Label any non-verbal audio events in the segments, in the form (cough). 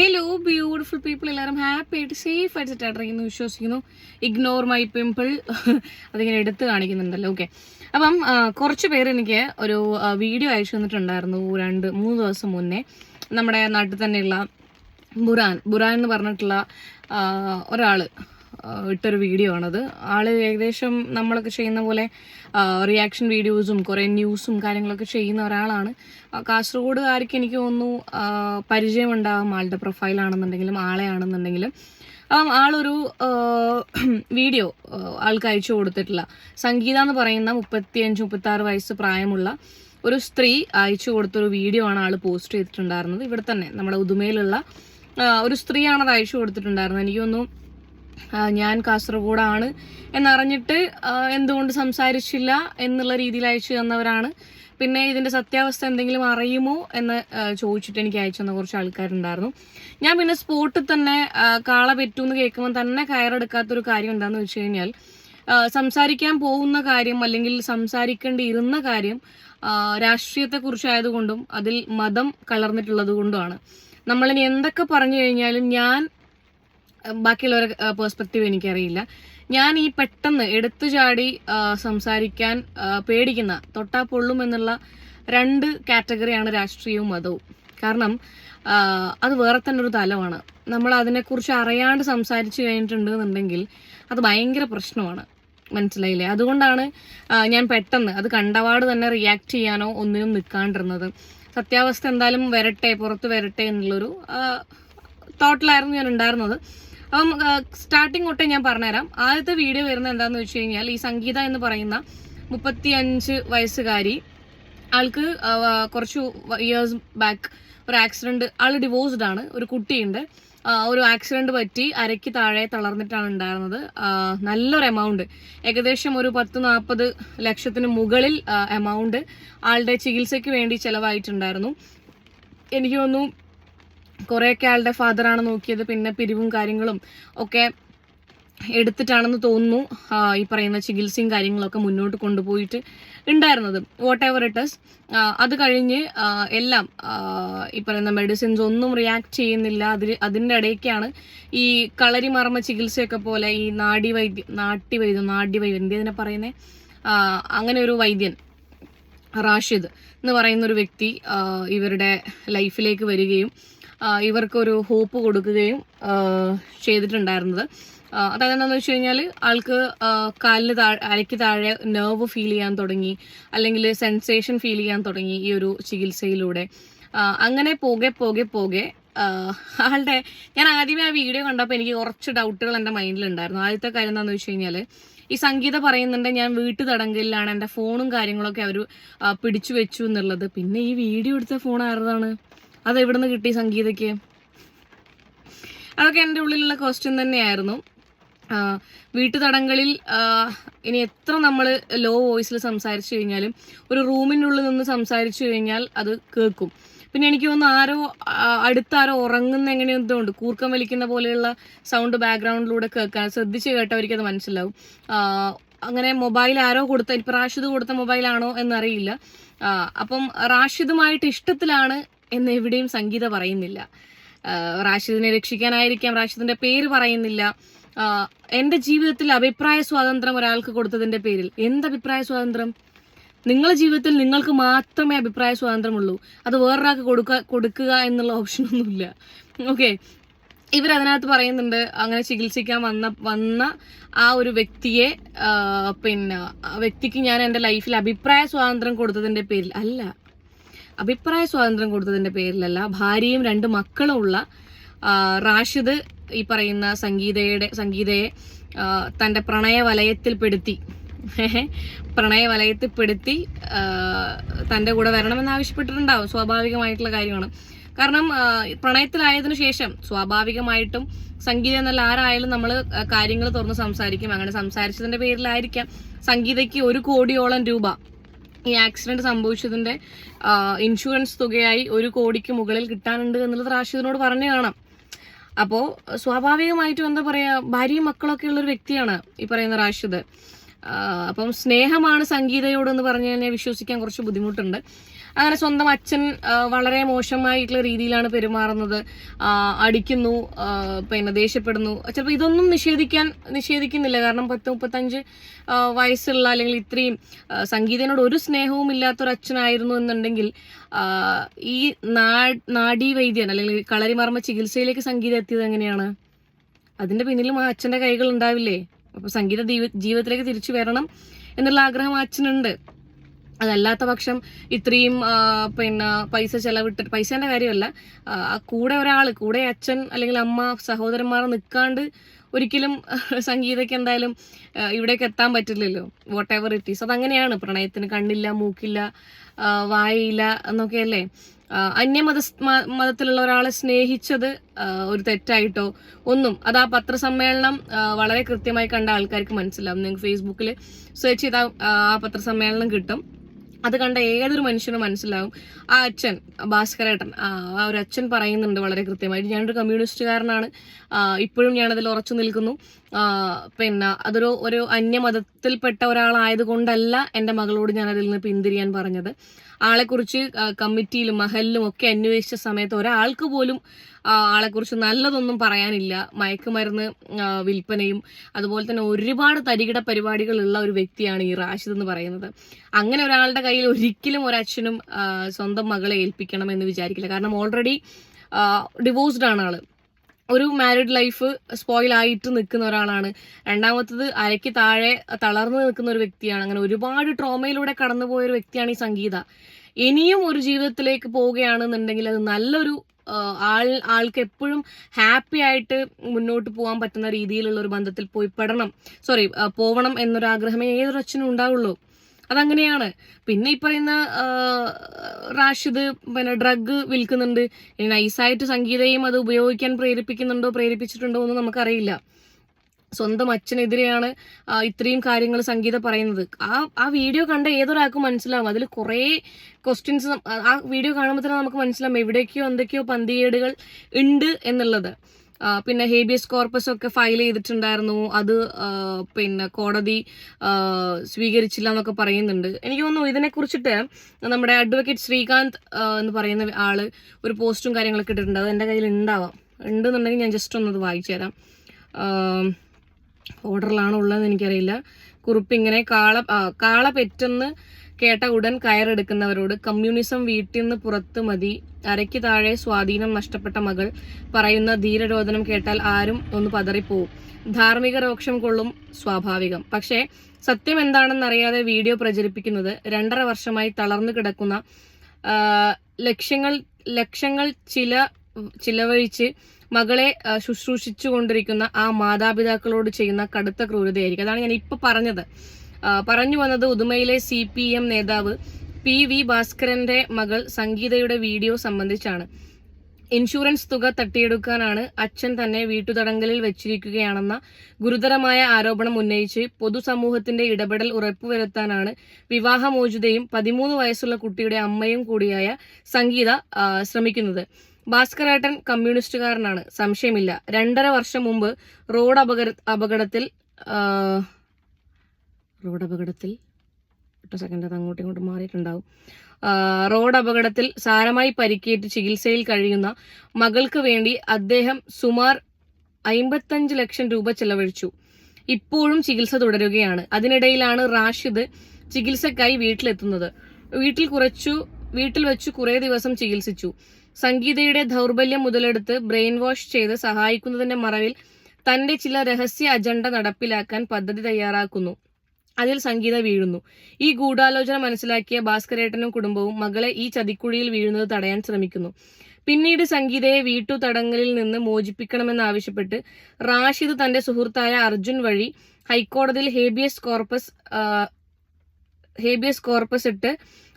Hello beautiful people എല്ലാവരും happy ആയിട്ട് safe ആയിട്ട് സെറ്റ് ആയിട്ടിരിക്കുന്നു വിശ്വസിക്കുന്നു. ഇഗ്നോർ മൈ പിമ്പിൾ അതിങ്ങനെ എടുത്ത് കാണിക്കുന്നുണ്ടല്ലോ. ഓക്കെ അപ്പം കുറച്ച് പേര് എനിക്ക് ഒരു വീഡിയോ അയച്ചു തന്നിട്ടുണ്ടായിരുന്നു രണ്ട് മൂന്ന് ദിവസം മുന്നേ. നമ്മുടെ നാട്ടിൽ തന്നെയുള്ള ബുറാൻ. ബുറാൻ എന്ന് പറഞ്ഞിട്ടുള്ള ഒരാൾ ഇട്ടൊരു വീഡിയോ ആണത്. ആൾ ഏകദേശം നമ്മളൊക്കെ ചെയ്യുന്ന പോലെ റിയാക്ഷൻ വീഡിയോസും കുറേ ന്യൂസും കാര്യങ്ങളൊക്കെ ചെയ്യുന്ന ഒരാളാണ്. കാസർഗോഡുകാർക്ക് എനിക്ക് തോന്നുന്നു പരിചയമുണ്ടാകും ആളുടെ പ്രൊഫൈലാണെന്നുണ്ടെങ്കിലും ആളെ ആണെന്നുണ്ടെങ്കിലും. അപ്പം ആളൊരു വീഡിയോ ആൾക്ക് അയച്ചു കൊടുത്തിട്ടില്ല. സംഗീത എന്ന് പറയുന്ന മുപ്പത്തിയഞ്ച് മുപ്പത്തി ആറ് വയസ്സ് പ്രായമുള്ള ഒരു സ്ത്രീ അയച്ചു കൊടുത്തൊരു വീഡിയോ ആണ് ആൾ പോസ്റ്റ് ചെയ്തിട്ടുണ്ടായിരുന്നത്. ഇവിടെ തന്നെ നമ്മുടെ ഉദുമയിലുള്ള ഒരു സ്ത്രീയാണ് അയച്ചു കൊടുത്തിട്ടുണ്ടായിരുന്നത്. എനിക്ക് ഞാൻ കാസർഗോഡാണ് എന്നറിഞ്ഞിട്ട് എന്തുകൊണ്ട് സംസാരിച്ചില്ല എന്നുള്ള രീതിയിൽ അയച്ചു തന്നവരാണ്. പിന്നെ ഇതിന്റെ സത്യാവസ്ഥ എന്തെങ്കിലും അറിയുമോ എന്ന് ചോദിച്ചിട്ട് എനിക്ക് അയച്ചു തന്ന കുറച്ച് ആൾക്കാരുണ്ടായിരുന്നു. ഞാൻ പിന്നെ സ്പോട്ടിൽ തന്നെ കാള പെറ്റു എന്ന് കേൾക്കുമ്പോൾ തന്നെ കയറെടുക്കാത്തൊരു കാര്യം എന്താണെന്ന് വെച്ച് കഴിഞ്ഞാൽ സംസാരിക്കാൻ പോകുന്ന കാര്യം അല്ലെങ്കിൽ സംസാരിക്കേണ്ടിയിരുന്ന കാര്യം രാഷ്ട്രീയത്തെ രാഷ്ട്രീയത്തെക്കുറിച്ചായതുകൊണ്ടും അതിൽ മതം കലർന്നിട്ടുള്ളത് കൊണ്ടുമാണ് നമ്മളിനി എന്തൊക്കെ പറഞ്ഞു കഴിഞ്ഞാലും ഞാൻ ബാക്കിയുള്ളവരുടെ പേഴ്സ്പെക്റ്റീവ് എനിക്കറിയില്ല. ഞാൻ ഈ പെട്ടെന്ന് എടുത്തു ചാടി സംസാരിക്കാൻ പേടിക്കുന്ന തൊട്ടാ പൊള്ളും എന്നുള്ള രണ്ട് കാറ്റഗറിയാണ് രാഷ്ട്രീയവും മതവും. കാരണം അത് വേറെ തന്നെ ഒരു തലമാണ്. നമ്മൾ അതിനെക്കുറിച്ച് അറിയാണ്ട് സംസാരിച്ചു കഴിഞ്ഞിട്ടുണ്ടെന്നുണ്ടെങ്കിൽ അത് ഭയങ്കര പ്രശ്നമാണ്. മനസ്സിലായില്ലേ? അതുകൊണ്ടാണ് ഞാൻ പെട്ടെന്ന് അത് കണ്ടപാട് തന്നെ റിയാക്ട് ചെയ്യാനോ ഒന്നിനും നിൽക്കാണ്ടിരുന്നത് സത്യാവസ്ഥ എന്തായാലും വരട്ടെ പുറത്ത് വരട്ടെ എന്നുള്ളൊരു തോട്ടിലായിരുന്നു ഞാൻ ഉണ്ടായിരുന്നത്. അപ്പം സ്റ്റാർട്ടിങ് തൊട്ടേ ഞാൻ പറഞ്ഞുതരാം. ആദ്യത്തെ വീഡിയോ വരുന്നത് എന്താന്ന് വെച്ച് കഴിഞ്ഞാൽ ഈ സംഗീത എന്ന് പറയുന്ന മുപ്പത്തിയഞ്ച് വയസ്സുകാരി ആൾക്ക് കുറച്ച് കുറച്ചു ഇയേഴ്സ് ബാക്ക് ഒരു ആക്സിഡന്റ് ആൾ ഡിവോഴ്സ്ഡ് ആണ് ഒരു കുട്ടിയുണ്ട്. ഒരു ആക്സിഡന്റ് പറ്റി അരയ്ക്ക് താഴെ തളർന്നിട്ടാണ് ഉണ്ടായിരുന്നത്. നല്ലൊരു എമൗണ്ട് ഏകദേശം ഒരു പത്ത് നാൽപ്പത് ലക്ഷത്തിന് മുകളിൽ എമൗണ്ട് ആളുടെ ചികിത്സയ്ക്ക് വേണ്ടി ചെലവായിട്ടുണ്ടായിരുന്നു. എനിക്ക് തോന്നുന്നു കുറേയൊക്കെ ആളുടെ ഫാദറാണ് നോക്കിയത്. പിന്നെ പിരിവും കാര്യങ്ങളും ഒക്കെ എടുത്തിട്ടാണെന്ന് തോന്നുന്നു. ഈ പറയുന്ന ചികിത്സയും കാര്യങ്ങളൊക്കെ മുന്നോട്ട് കൊണ്ടുപോയിട്ട് ഉണ്ടായിരുന്നത്. വാട്ട് എവർ ഇറ്റ് ഇസ് അത് കഴിഞ്ഞ് എല്ലാം ഈ പറയുന്ന മെഡിസിൻസ് ഒന്നും റിയാക്ട് ചെയ്യുന്നില്ല. അതിൽ അതിന്റെ ഇടയ്ക്കാണ് ഈ കളരി മർമ്മ ചികിത്സയൊക്കെ പോലെ ഈ നാടി വൈദ്യ നാട്യവൈദ്യം നാട്യവൈദ്യം എന്തിനാ പറയുന്നത് അങ്ങനെ ഒരു വൈദ്യൻ റാഷിദ് എന്ന് പറയുന്ന ഒരു വ്യക്തി ഇവരുടെ ലൈഫിലേക്ക് വരികയും ഇവർക്കൊരു ഹോപ്പ് കൊടുക്കുകയും ചെയ്തിട്ടുണ്ടായിരുന്നത്. അതായത് എന്താണെന്ന് വെച്ച് കഴിഞ്ഞാൽ ആൾക്ക് കാലിന് താഴെ അരയ്ക്ക് താഴെ നെർവ് ഫീൽ ചെയ്യാൻ തുടങ്ങി അല്ലെങ്കിൽ സെൻസേഷൻ ഫീൽ ചെയ്യാൻ തുടങ്ങി ഈ ഒരു ചികിത്സയിലൂടെ. അങ്ങനെ പോകെ പോകെ പോകെ ആളുടെ ഞാൻ ആദ്യമേ ആ വീഡിയോ കണ്ടപ്പോൾ എനിക്ക് കുറച്ച് ഡൗട്ടുകൾ എന്റെ മൈൻഡിലുണ്ടായിരുന്നു ആദ്യത്തെ കാര്യം എന്താണെന്ന് വെച്ച് കഴിഞ്ഞാൽ ഈ സംഗീത പറയുന്നുണ്ട് ഞാൻ വീട്ടു തടങ്കലിലാണ് എന്റെ ഫോണും കാര്യങ്ങളൊക്കെ അവർ പിടിച്ചു വെച്ചു എന്നുള്ളത്. പിന്നെ ഈ വീഡിയോ എടുത്ത ഫോൺ ആരതാണ്? അത് എവിടെ നിന്ന് കിട്ടി സംഗീതയ്ക്ക്? അതൊക്കെ എന്റെ ഉള്ളിലുള്ള ക്വസ്റ്റ്യൻ തന്നെയായിരുന്നു. വീട്ടുതടങ്ങളിൽ ഇനി എത്ര നമ്മൾ ലോ വോയിസിൽ സംസാരിച്ചു കഴിഞ്ഞാലും ഒരു റൂമിനുള്ളിൽ നിന്ന് സംസാരിച്ചു കഴിഞ്ഞാൽ അത് കേൾക്കും. പിന്നെ എനിക്ക് തോന്നുന്നു ആരോ അടുത്താരോ ഉറങ്ങുന്ന എങ്ങനെ എന്തോ ഉണ്ട്. കൂർക്കം വലിക്കുന്ന പോലെയുള്ള സൗണ്ട് ബാക്ക്ഗ്രൗണ്ടിലൂടെ കേൾക്കാൻ ശ്രദ്ധിച്ച് കേട്ടവർക്ക് അത് മനസ്സിലാവും. അങ്ങനെ മൊബൈൽ ആരോ കൊടുത്ത ഇപ്പം റാഷിദ് കൊടുത്ത മൊബൈലാണോ എന്നറിയില്ല. അപ്പം റാഷിദുമായിട്ട് ഇഷ്ടത്തിലാണ് എന്ന് എവിടെയും സംഗീത പറയുന്നില്ല. റാഷിദിനെ രക്ഷിക്കാനായിരിക്കാം റാഷിദിന്റെ പേര് പറയുന്നില്ല. എന്റെ ജീവിതത്തിൽ അഭിപ്രായ സ്വാതന്ത്ര്യം ഒരാൾക്ക് കൊടുത്തതിന്റെ പേരിൽ എന്ത് അഭിപ്രായ സ്വാതന്ത്ര്യം? നിങ്ങളുടെ ജീവിതത്തിൽ നിങ്ങൾക്ക് മാത്രമേ അഭിപ്രായ സ്വാതന്ത്ര്യമുള്ളൂ. അത് വേറൊരാൾക്ക് കൊടുക്കുക കൊടുക്കുക എന്നുള്ള ഓപ്ഷനൊന്നുമില്ല ഓക്കെ ഇവരതിനകത്ത് പറയുന്നുണ്ട് അങ്ങനെ ചികിത്സിക്കാൻ വന്ന വന്ന ആ ഒരു വ്യക്തിയെ പിന്നെ വ്യക്തിക്ക് ഞാൻ എന്റെ ലൈഫിൽ അഭിപ്രായ സ്വാതന്ത്ര്യം കൊടുത്തതിന്റെ പേരിൽ അല്ല. അഭിപ്രായ സ്വാതന്ത്ര്യം കൊടുത്തതിന്റെ പേരിലല്ല ഭാര്യയും രണ്ട് മക്കളും ഉള്ള റാഷിദ് ഈ പറയുന്ന സംഗീതയുടെ സംഗീതയെ തന്റെ പ്രണയ വലയത്തിൽപ്പെടുത്തി പ്രണയ വലയത്തിൽപ്പെടുത്തി തന്റെ കൂടെ വരണമെന്ന് ആവശ്യപ്പെട്ടിട്ടുണ്ടാവും സ്വാഭാവികമായിട്ടുള്ള കാര്യമാണ്. കാരണം പ്രണയത്തിലായതിനു ശേഷം സ്വാഭാവികമായിട്ടും സംഗീത എന്നല്ല ആരായാലും നമ്മൾ കാര്യങ്ങൾ തുറന്ന് സംസാരിക്കും. അങ്ങനെ സംസാരിച്ചതിന്റെ പേരിലായിരിക്കാം സംഗീതയ്ക്ക് ഒരു കോടിയോളം രൂപ ഈ ആക്സിഡന്റ് സംഭവിച്ചതിന്റെ ഇൻഷുറൻസ് തുകയായി ഒരു കോടിക്ക് മുകളിൽ കിട്ടാനുണ്ട് എന്നുള്ളത് റാഷിദിനോട് പറഞ്ഞു കാണാം. അപ്പോ സ്വാഭാവികമായിട്ടും എന്താ പറയാ ഭാര്യയും മക്കളൊക്കെ ഉള്ള ഒരു വ്യക്തിയാണ് ഈ പറയുന്ന റാഷിദ്. അപ്പം സ്നേഹമാണ് സംഗീതയോടെന്ന് പറഞ്ഞു കഴിഞ്ഞാൽ വിശ്വസിക്കാൻ കുറച്ച് ബുദ്ധിമുട്ടുണ്ട്. അങ്ങനെ സ്വന്തം അച്ഛൻ വളരെ മോശമായിട്ടുള്ള രീതിയിലാണ് പെരുമാറുന്നത്. അടിക്കുന്നു പിന്നെ ദേഷ്യപ്പെടുന്നു. ചിലപ്പോൾ ഇതൊന്നും നിഷേധിക്കാൻ നിഷേധിക്കുന്നില്ല. കാരണം പത്ത് മുപ്പത്തഞ്ച് വയസ്സുള്ള അല്ലെങ്കിൽ ഇത്രയും സംഗീതനോട് ഒരു സ്നേഹവും ഇല്ലാത്തൊരു അച്ഛനായിരുന്നു എന്നുണ്ടെങ്കിൽ ഈ നാഡീ വൈദ്യൻ അല്ലെങ്കിൽ കളരിമർമ്മ ചികിത്സയിലേക്ക് സംഗീതം എത്തിയത് എങ്ങനെയാണ്? അതിന്റെ പിന്നിലും ആ അച്ഛന്റെ കൈകൾ ഉണ്ടാവില്ലേ? അപ്പൊ സംഗീത ജീവിതത്തിലേക്ക് തിരിച്ചു വരണം എന്നുള്ള ആഗ്രഹം അച്ഛനുണ്ട്. അതല്ലാത്ത പക്ഷം ഇത്രയും പിന്നെ പൈസ ചെലവിട്ട് പൈസേന്റെ കാര്യമല്ല. കൂടെ ഒരാൾ കൂടെ അച്ഛൻ അല്ലെങ്കിൽ അമ്മ സഹോദരന്മാർ നിൽക്കാണ്ട് ഒരിക്കലും (laughs) സംഗീതയ്ക്ക് എന്തായാലും ഇവിടേക്ക് എത്താൻ പറ്റില്ലല്ലോ. വാട്ട് എവർ ഇറ്റ് ഈസ് അതങ്ങനെയാണ് പ്രണയത്തിന് കണ്ണില്ല മൂക്കില്ല വായയില്ല എന്നൊക്കെയല്ലേ? അന്യമത മത മതത്തിലുള്ള ഒരാളെ സ്നേഹിച്ചത് ഒരു തെറ്റായിട്ടോ ഒന്നും. അത് ആ പത്രസമ്മേളനം വളരെ കൃത്യമായി കണ്ട ആൾക്കാർക്ക് മനസ്സിലാവും. നിങ്ങൾക്ക് ഫേസ്ബുക്കിൽ സെർച്ച് ചെയ്താൽ ആ പത്രസമ്മേളനം കിട്ടും. അത് കണ്ട ഏതൊരു മനുഷ്യനും മനസ്സിലാവും. ആ അച്ഛൻ ഭാസ്കരേട്ടൻ ആ ഒരു അച്ഛൻ പറയുന്നുണ്ട് വളരെ കൃത്യമായിട്ട്. ഞാനൊരു കമ്മ്യൂണിസ്റ്റുകാരനാണ്. ഇപ്പോഴും ഞാനതിൽ ഉറച്ചു നിൽക്കുന്നു. പിന്നെ അതൊരു ഒരു അന്യമതത്തിൽപ്പെട്ട ഒരാളായതുകൊണ്ടല്ല എന്റെ മകളോട് ഞാൻ നിന്ന് പിന്തിരിയാൻ പറഞ്ഞത്. ആളെക്കുറിച്ച് കുറിച്ച് കമ്മിറ്റിയിലും മഹലിലും ഒക്കെ അന്വേഷിച്ച സമയത്ത് ഒരാൾക്ക് പോലും ആളെ ആളെക്കുറിച്ച് നല്ലതൊന്നും പറയാനില്ല. മയക്കുമരുന്ന് വിൽപ്പനയും അതുപോലെ തന്നെ ഒരുപാട് തരികിട പരിപാടികളുള്ള ഒരു വ്യക്തിയാണ് ഈ റാഷിദ് എന്ന് പറയുന്നത്. അങ്ങനെ ഒരാളുടെ കയ്യിൽ ഒരിക്കലും ഒരച്ഛനും സ്വന്തം മകളെ ഏൽപ്പിക്കണം എന്ന് വിചാരിക്കില്ല. കാരണം ഓൾറെഡി ഡിവോഴ്സ്ഡ് ആണ് ആൾ. ഒരു മാരീഡ് ലൈഫ് സ്പോയിൽ ആയിട്ട് നിൽക്കുന്ന ഒരാളാണ്. രണ്ടാമത്തത് അരയ്ക്ക് താഴെ തളർന്നു നിൽക്കുന്ന ഒരു വ്യക്തിയാണ്. അങ്ങനെ ഒരുപാട് ട്രോമയിലൂടെ കടന്നുപോയ ഒരു വ്യക്തിയാണ് ഈ സംഗീത. ഇനിയും ഒരു ജീവിതത്തിലേക്ക് പോവുകയാണെന്നുണ്ടെങ്കിൽ അത് നല്ലൊരു ആൾ ആൾക്ക് എപ്പോഴും ഹാപ്പി ആയിട്ട് മുന്നോട്ട് പോകാൻ പറ്റുന്ന രീതിയിലുള്ള ഒരു ബന്ധത്തിൽ പോയി പെടണം. സോറി പോവണം എന്നൊരു ആഗ്രഹമേ ഏതൊരു അച്ഛനും ഉണ്ടാവുള്ളൂ. അതങ്ങനെയാണ്. പിന്നെ ഈ പറയുന്ന റാഷിദ് പിന്നെ ഡ്രഗ് വിൽക്കുന്നുണ്ട്. നൈസായിട്ട് സംഗീതയും അത് ഉപയോഗിക്കാൻ പ്രേരിപ്പിക്കുന്നുണ്ടോ പ്രേരിപ്പിച്ചിട്ടുണ്ടോ എന്ന് നമുക്കറിയില്ല. സ്വന്തം അച്ഛനെതിരെയാണ് ഇത്രയും കാര്യങ്ങൾ സംഗീത പറയുന്നത്. ആ ആ വീഡിയോ കണ്ട ഏതൊരാൾക്കും മനസ്സിലാവും. അതിൽ കുറേ ക്വസ്റ്റ്യൻസ് ആ വീഡിയോ കാണുമ്പോൾ തന്നെ നമുക്ക് മനസ്സിലാവും എവിടേക്കോ എന്തൊക്കെയോ പന്തികേടുകൾ ഉണ്ട് എന്നുള്ളത്. പിന്നെ ഹേബിയസ് കോർപ്പസ് ഒക്കെ ഫയൽ ചെയ്തിട്ടുണ്ടായിരുന്നു. അത് പിന്നെ കോടതി സ്വീകരിച്ചില്ല എന്നൊക്കെ പറയുന്നുണ്ട്. എനിക്ക് തോന്നുന്നു ഇതിനെ കുറിച്ചിട്ട് നമ്മുടെ അഡ്വക്കേറ്റ് ശ്രീകാന്ത് എന്ന് പറയുന്ന ആൾ ഒരു പോസ്റ്റും കാര്യങ്ങളൊക്കെ ഇട്ടിട്ടുണ്ട്. അത് എന്റെ കയ്യിൽ ഉണ്ടാവാം. ഉണ്ടെന്നുണ്ടെങ്കിൽ ഞാൻ ജസ്റ്റ് ഒന്നത് വായിച്ചു തരാം ഓർഡറിലാണോ ഉള്ളതെന്ന് എനിക്കറിയില്ല കുറിപ്പ് ഇങ്ങനെ കാള കാള പെറ്റെന്ന് കേട്ട ഉടൻ കയറെടുക്കുന്നവരോട് കമ്മ്യൂണിസം വീട്ടിൽ നിന്ന് പുറത്ത് മതി അരയ്ക്ക് താഴെ സ്വാധീനം നഷ്ടപ്പെട്ട മകൾ പറയുന്ന ധീരരോധനം കേട്ടാൽ ആരും ഒന്ന് പതറിപ്പോവും. ധാർമ്മിക രോക്ഷം കൊള്ളും സ്വാഭാവികം. പക്ഷേ സത്യം എന്താണെന്നറിയാതെ വീഡിയോ പ്രചരിപ്പിക്കുന്നത് രണ്ടര വർഷമായി തളർന്നു കിടക്കുന്ന ലക്ഷ്യങ്ങൾ ലക്ഷങ്ങൾ ചില ചിലവഴിച്ച് മകളെ ശുശ്രൂഷിച്ചു കൊണ്ടിരിക്കുന്ന ആ മാതാപിതാക്കളോട് ചെയ്യുന്ന കടുത്ത ക്രൂരതയായിരിക്കും. അതാണ് ഞാൻ ഇപ്പൊ പറഞ്ഞത്. പറഞ്ഞു വന്നത് ഉദുമയിലെ സി പി എം നേതാവ് പി വി ഭാസ്കരന്റെ മകൾ സംഗീതയുടെ വീഡിയോ സംബന്ധിച്ചാണ്. ഇൻഷുറൻസ് തുക തട്ടിയെടുക്കാനാണ് അച്ഛൻ തന്നെ വീട്ടുതടങ്കലിൽ വെച്ചിരിക്കുകയാണെന്ന ഗുരുതരമായ ആരോപണം ഉന്നയിച്ച് പൊതുസമൂഹത്തിന്റെ ഇടപെടൽ ഉറപ്പുവരുത്താനാണ് വിവാഹമോചിതയും പതിമൂന്ന് വയസ്സുള്ള കുട്ടിയുടെ അമ്മയും കൂടിയായ സംഗീത ശ്രമിക്കുന്നത്. ഭാസ്കരേട്ടൻ കമ്മ്യൂണിസ്റ്റുകാരനാണ്. സംശയമില്ല. രണ്ടര വർഷം മുമ്പ് റോഡ് അപകട അപകടത്തിൽ റോഡ് അപകടത്തിൽ ഒറ്റ സെക്കൻഡ് അത് അങ്ങോട്ടും ഇങ്ങോട്ടും മാറിയിട്ടുണ്ടാവും. റോഡ് അപകടത്തിൽ സാരമായി പരിക്കേറ്റ് ചികിത്സയിൽ കഴിയുന്ന മകൾക്ക് വേണ്ടി അദ്ദേഹം സുമാർ അമ്പത്തഞ്ച് ലക്ഷം രൂപ ചെലവഴിച്ചു. ഇപ്പോഴും ചികിത്സ തുടരുകയാണ്. അതിനിടയിലാണ് റാഷിദ് ചികിത്സക്കായി വീട്ടിലെത്തുന്നത്. വീട്ടിൽ കുറച്ചു വീട്ടിൽ വെച്ച് കുറേ ദിവസം ചികിത്സിച്ചു. സംഗീതയുടെ ദൗർബല്യം മുതലെടുത്ത് ബ്രെയിൻ വാഷ് ചെയ്ത് സഹായിക്കുന്നതിന്റെ മറവിൽ തന്റെ ചില രഹസ്യ അജണ്ട നടപ്പിലാക്കാൻ പദ്ധതി തയ്യാറാക്കുന്നു. അതിൽ സംഗീത വീഴുന്നു. ഈ ഗൂഢാലോചന മനസ്സിലാക്കിയ ഭാസ്കരേട്ടനും കുടുംബവും മകളെ ഈ ചതിക്കുഴിയിൽ വീഴുന്നത് തടയാൻ ശ്രമിക്കുന്നു. പിന്നീട് സംഗീതയെ വീട്ടു തടങ്കലിൽ നിന്ന് മോചിപ്പിക്കണമെന്നാവശ്യപ്പെട്ട് റാഷിദ് തന്റെ സുഹൃത്തായ അർജുൻ വഴി ഹൈക്കോടതിയിൽ ഹേബിയസ് കോർപ്പസ് ഹേബിയസ് കോർപ്പസ് ഇട്ട്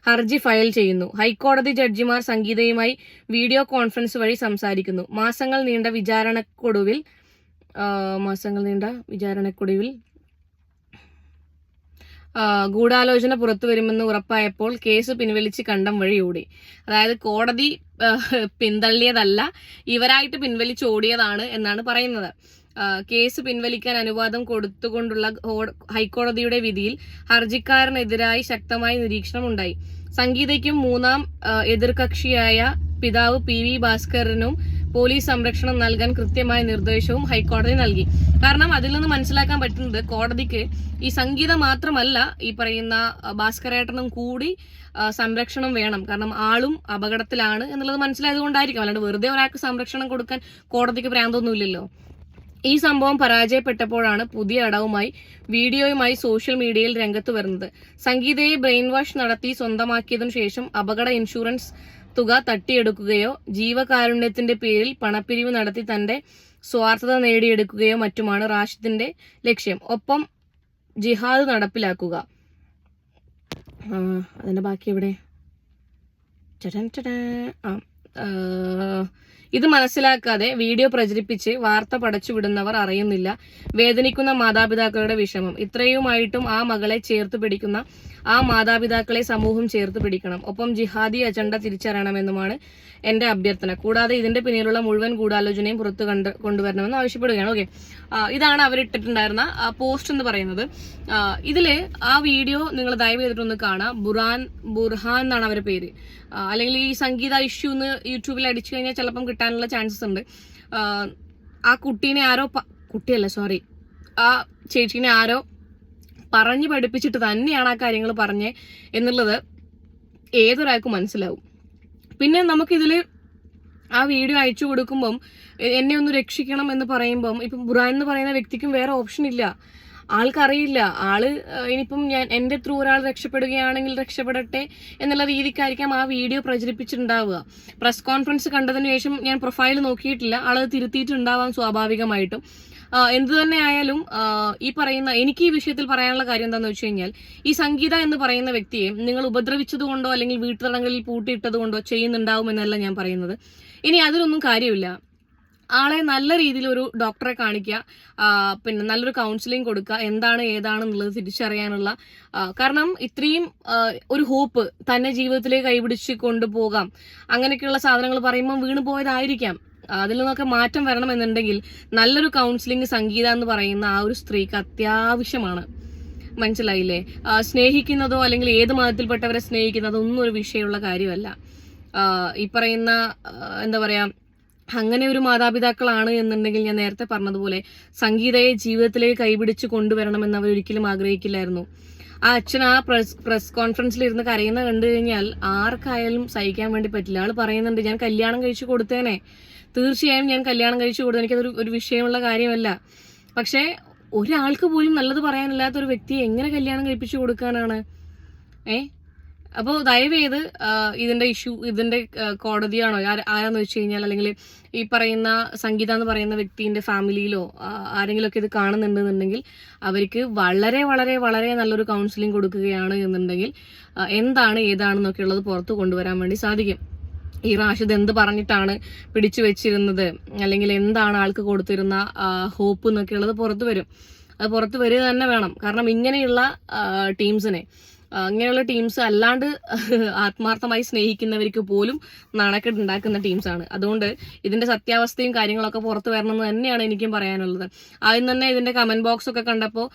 ഹർജി ഫയൽ ചെയ്യുന്നു. ഹൈക്കോടതി ജഡ്ജിമാർ സംഗീതയുമായി വീഡിയോ കോൺഫറൻസ് വഴി സംസാരിക്കുന്നു. മാസങ്ങൾ നീണ്ട വിചാരണക്കൊടുവിൽ മാസങ്ങൾ നീണ്ട വിചാരണക്കൊടുവിൽ ഗൂഢാലോചന പുറത്തു വരുമെന്ന് ഉറപ്പായപ്പോൾ കേസ് പിൻവലിച്ച് കണ്ടം വഴി ഓടി. അതായത് കോടതി പിന്തള്ളിയതല്ല ഇവരായിട്ട് പിൻവലിച്ച് ഓടിയതാണ് എന്നാണ് പറയുന്നത്. കേസ് പിൻവലിക്കാൻ അനുവാദം കൊടുത്തുകൊണ്ടുള്ള ഹൈക്കോടതിയുടെ വിധിയിൽ ഹർജിക്കാരനെതിരായി ശക്തമായ നിരീക്ഷണം ഉണ്ടായി സംഗീതയ്ക്കും മൂന്നാം എതിർകക്ഷിയായ പിതാവ് പി വി ഭാസ്കരനും പോലീസ് സംരക്ഷണം നൽകാൻ കൃത്യമായ നിർദ്ദേശവും ഹൈക്കോടതി നൽകി. കാരണം അതിൽ നിന്ന് മനസ്സിലാക്കാൻ പറ്റുന്നത് കോടതിക്ക് ഈ സംഗീതം മാത്രമല്ല ഈ പറയുന്ന ഭാസ്കരേട്ടനും കൂടി സംരക്ഷണം വേണം. കാരണം ആളും അപകടത്തിലാണ് എന്നുള്ളത് മനസ്സിലായത് കൊണ്ടായിരിക്കും അല്ലാണ്ട് വെറുതെ ഒരാൾക്ക് സംരക്ഷണം കൊടുക്കാൻ കോടതിക്ക് ഭ്രാന്തൊന്നുമില്ലല്ലോ ഈ സംഭവം പരാജയപ്പെട്ടപ്പോഴാണ് പുതിയ അടവുമായി വീഡിയോയുമായി സോഷ്യൽ മീഡിയയിൽ രംഗത്ത് വരുന്നത്. സംഗീതയെ ബ്രെയിൻ വാഷ് നടത്തി സ്വന്തമാക്കിയതിനു ശേഷം അപകട ഇൻഷുറൻസ് തുക തട്ടിയെടുക്കുകയോ ജീവകാരുണ്യത്തിന്റെ പേരിൽ പണപ്പിരിവ് നടത്തി തന്റെ സ്വാർത്ഥത നേടിയെടുക്കുകയോ മറ്റുമാണ് റാഷിദിന്റെ ലക്ഷ്യം. ഒപ്പം ജിഹാദ് നടപ്പിലാക്കുക. അതിന്റെ ബാക്കി എവിടെ? ചടൻ ചടൻ. ആ, ഇത് മനസ്സിലാക്കാതെ വീഡിയോ പ്രചരിപ്പിച്ച് വാർത്ത പടച്ചുവിടുന്നവർ അറിയുന്നില്ല. വേദനിക്കുന്ന മാതാപിതാക്കളുടെ വിഷമം. ഇത്രയുമായിട്ടും ആ മകളെ ചേർത്ത് പിടിക്കുന്ന ആ മാതാപിതാക്കളെ സമൂഹം ചേർത്ത് പിടിക്കണം. ഒപ്പം ജിഹാദി അജണ്ട തിരിച്ചറിയണമെന്നുമാണ് എന്റെ അഭ്യർത്ഥന. കൂടാതെ ഇതിന്റെ പിന്നിലുള്ള മുഴുവൻ ഗൂഢാലോചനയും പുറത്തു കണ്ട് കൊണ്ടുവരണമെന്ന് ആവശ്യപ്പെടുകയാണ്. ഓക്കെ. ഇതാണ് അവരിട്ടിട്ടുണ്ടായിരുന്ന പോസ്റ്റ് എന്ന് പറയുന്നത്. ഇതിൽ ആ വീഡിയോ നിങ്ങൾ ദയവ് ചെയ്തിട്ടൊന്ന് കാണാം. ബുറാൻ ബുർഹാൻ എന്നാണ് അവരുടെ പേര്. അല്ലെങ്കിൽ ഈ സംഗീത ഇഷ്യൂ എന്ന് യൂട്യൂബിൽ അടിച്ചു കഴിഞ്ഞാൽ ചിലപ്പം കിട്ടാനുള്ള ചാൻസസ് ഉണ്ട്. ആ കുട്ടീനെ ആരോ കുട്ടിയല്ല സോറി. ആ ചേച്ചീനെ ആരോ പറഞ്ഞു പഠിപ്പിച്ചിട്ട് തന്നെയാണ് ആ കാര്യങ്ങൾ പറഞ്ഞേ എന്നുള്ളത് ഏതൊരാൾക്കും മനസ്സിലാവും. പിന്നെ നമുക്കിതിൽ ആ വീഡിയോ അയച്ചു കൊടുക്കുമ്പം എന്നെ ഒന്ന് രക്ഷിക്കണം എന്ന് പറയുമ്പം ഇപ്പം ബുറാൻ എന്ന് പറയുന്ന വ്യക്തിക്കും വേറെ ഓപ്ഷൻ ഇല്ല. ആൾക്കറിയില്ല. ആൾ ഇനിയിപ്പം ഞാൻ എന്റെ ത്രൂ ഒരാൾ രക്ഷപ്പെടുകയാണെങ്കിൽ രക്ഷപ്പെടട്ടെ എന്നുള്ള രീതിക്കായിരിക്കാം ആ വീഡിയോ പ്രചരിപ്പിച്ചിട്ടുണ്ടാവുക. പ്രസ് കോൺഫറൻസ് കണ്ടതിന് ശേഷം ഞാൻ പ്രൊഫൈൽ നോക്കിയിട്ടില്ല. ആളത് തിരുത്തിയിട്ടുണ്ടാവാം സ്വാഭാവികമായിട്ടും. എന്ത് തന്നെ ആയാലും ഈ പറയുന്ന എനിക്ക് ഈ വിഷയത്തിൽ പറയാനുള്ള കാര്യം എന്താണെന്ന് വെച്ച് കഴിഞ്ഞാൽ ഈ സംഗീത എന്ന് പറയുന്ന വ്യക്തിയെ നിങ്ങൾ ഉപദ്രവിച്ചതുകൊണ്ടോ അല്ലെങ്കിൽ വീട്ടുതടങ്കലിൽ പൂട്ടിയിട്ടത് കൊണ്ടോ ചെയ്യുന്നുണ്ടാവും എന്നല്ല ഞാൻ പറയുന്നത്. ഇനി അതിലൊന്നും കാര്യമില്ല. ആളെ നല്ല രീതിയിൽ ഒരു ഡോക്ടറെ കാണിക്കുക പിന്നെ നല്ലൊരു കൗൺസിലിംഗ് കൊടുക്കുക എന്താണ് ഏതാണെന്നുള്ളത് തിരിച്ചറിയാനുള്ള കാരണം ഇത്രയും ഒരു ഹോപ്പ് തന്നെ ജീവിതത്തിലേക്ക് കൈപിടിച്ച് കൊണ്ടുപോകാം. അങ്ങനെയൊക്കെയുള്ള സാധനങ്ങൾ പറയുമ്പോൾ വീണ് പോയതായിരിക്കാം. അതിൽ നിന്നൊക്കെ മാറ്റം വരണമെന്നുണ്ടെങ്കിൽ നല്ലൊരു കൗൺസിലിംഗ് സംഗീത എന്ന് പറയുന്ന ആ ഒരു സ്ത്രീക്ക് അത്യാവശ്യമാണ്. മനസ്സിലായില്ലേ? സ്നേഹിക്കുന്നതോ അല്ലെങ്കിൽ ഏത് മതത്തിൽപ്പെട്ടവരെ സ്നേഹിക്കുന്നതോ ഒന്നും ഒരു വിഷയമുള്ള കാര്യമല്ല. ഈ പറയുന്ന എന്താ പറയാ അങ്ങനെ ഒരു മാതാപിതാക്കളാണ് എന്നുണ്ടെങ്കിൽ ഞാൻ നേരത്തെ പറഞ്ഞതുപോലെ സംഗീതയെ ജീവിതത്തിലേക്ക് കൈപിടിച്ച് കൊണ്ടുവരണമെന്ന് അവർ ഒരിക്കലും ആഗ്രഹിക്കില്ലായിരുന്നു. ആ അച്ഛൻ ആ പ്രസ് പ്രസ് കോൺഫറൻസിൽ ഇരുന്ന് കരയുന്ന കണ്ടു കഴിഞ്ഞാൽ ആർക്കായാലും സഹിക്കാൻ വേണ്ടി പറ്റില്ല. ആൾ പറയുന്നുണ്ട് ഞാൻ കല്യാണം കഴിച്ചു കൊടുത്തേനെ. തീർച്ചയായും ഞാൻ കല്യാണം കഴിച്ചു കൊടുത്തു. എനിക്കതൊരു ഒരു വിഷയമുള്ള കാര്യമല്ല. പക്ഷേ ഒരാൾക്ക് പോലും നല്ലത് പറയാനില്ലാത്ത ഒരു വ്യക്തിയെ എങ്ങനെ കല്യാണം കഴിപ്പിച്ചു കൊടുക്കാനാണ്? ഏ? അപ്പോൾ ദയവ് ചെയ്ത് ആ, ഇതിന്റെ ഇഷ്യൂ ഇതിന്റെ കോടതിയാണോ? ആര- ആരാന്ന് വെച്ച് കഴിഞ്ഞാൽ അല്ലെങ്കിൽ ഈ പറയുന്ന സംഗീത എന്ന് പറയുന്ന വ്യക്തിന്റെ ഫാമിലിയിലോ ആരെങ്കിലും ആരെങ്കിലുമൊക്കെ ഇത് കാണുന്നുണ്ടെന്നുണ്ടെങ്കിൽ അവർക്ക് വളരെ വളരെ വളരെ നല്ലൊരു കൗൺസിലിംഗ് കൊടുക്കുകയാണ് എന്നുണ്ടെങ്കിൽ എന്താണ് ഏതാണെന്നൊക്കെ ഉള്ളത് പുറത്ത് കൊണ്ടുവരാൻ വേണ്ടി സാധിക്കും. ഈ റാഷിദ് എന്ത് പറഞ്ഞിട്ടാണ് പിടിച്ചു വെച്ചിരുന്നത്? അല്ലെങ്കിൽ എന്താണ് ആൾക്ക് കൊടുത്തിരുന്ന ഹോപ്പ് എന്നൊക്കെ ഉള്ളത് പുറത്തു വരും. അത് പുറത്തു വരിക തന്നെ വേണം. കാരണം ഇങ്ങനെയുള്ള ടീംസിനെ ഇങ്ങനെയുള്ള ടീംസ് അല്ലാണ്ട് ആത്മാർത്ഥമായി സ്നേഹിക്കുന്നവർക്ക് പോലും നാണക്കെട്ട് ഉണ്ടാക്കുന്ന ടീംസാണ് അതുകൊണ്ട് ഇതിന്റെ സത്യാവസ്ഥയും കാര്യങ്ങളൊക്കെ പുറത്തു വരണമെന്ന് തന്നെയാണ് എനിക്കും പറയാനുള്ളത്. ആദ്യം തന്നെ ഇതിന്റെ കമന്റ് ബോക്സ് ഒക്കെ കണ്ടപ്പോൾ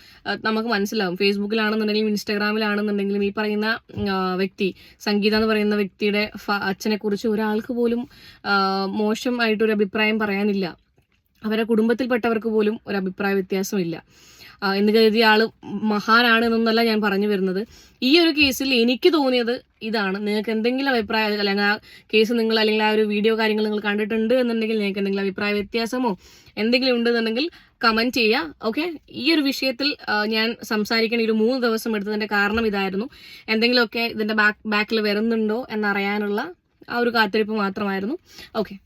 നമുക്ക് മനസ്സിലാവും. ഫേസ്ബുക്കിലാണെന്നുണ്ടെങ്കിലും ഇൻസ്റ്റാഗ്രാമിലാണെന്നുണ്ടെങ്കിലും ഈ പറയുന്ന വ്യക്തി സംഗീത എന്ന് പറയുന്ന വ്യക്തിയുടെ അച്ഛനെ കുറിച്ച് ഒരാൾക്ക് പോലും മോശമായിട്ടൊരു അഭിപ്രായം പറയാനില്ല. അവരുടെ കുടുംബത്തിൽപ്പെട്ടവർക്ക് പോലും ഒരു അഭിപ്രായ വ്യത്യാസമില്ല. എന്ന് കരുതിയ ആൾ മഹാനാണ് എന്നൊന്നല്ല ഞാൻ പറഞ്ഞു വരുന്നത്. ഈ ഒരു കേസിൽ എനിക്ക് തോന്നിയത് ഇതാണ്. നിങ്ങൾക്ക് എന്തെങ്കിലും അഭിപ്രായം അല്ലെങ്കിൽ ആ കേസ് നിങ്ങൾ അല്ലെങ്കിൽ ആ ഒരു വീഡിയോ കാര്യങ്ങൾ നിങ്ങൾ കണ്ടിട്ടുണ്ട് എന്നുണ്ടെങ്കിൽ നിങ്ങൾക്ക് എന്തെങ്കിലും അഭിപ്രായ വ്യത്യാസമോ എന്തെങ്കിലും ഉണ്ടെന്നുണ്ടെങ്കിൽ കമന്റ് ചെയ്യുക ഓക്കെ ഈ ഒരു വിഷയത്തിൽ ഞാൻ സംസാരിക്കാൻ ഒരു മൂന്ന് ദിവസം എടുത്തതിന്റെ കാരണം ഇതായിരുന്നു. എന്തെങ്കിലുമൊക്കെ ഇതിന്റെ ബാക്ക് ബാക്കിൽ വരുന്നുണ്ടോ എന്നറിയാനുള്ള ആ ഒരു കാത്തിരിപ്പ് മാത്രമായിരുന്നു. ഓക്കെ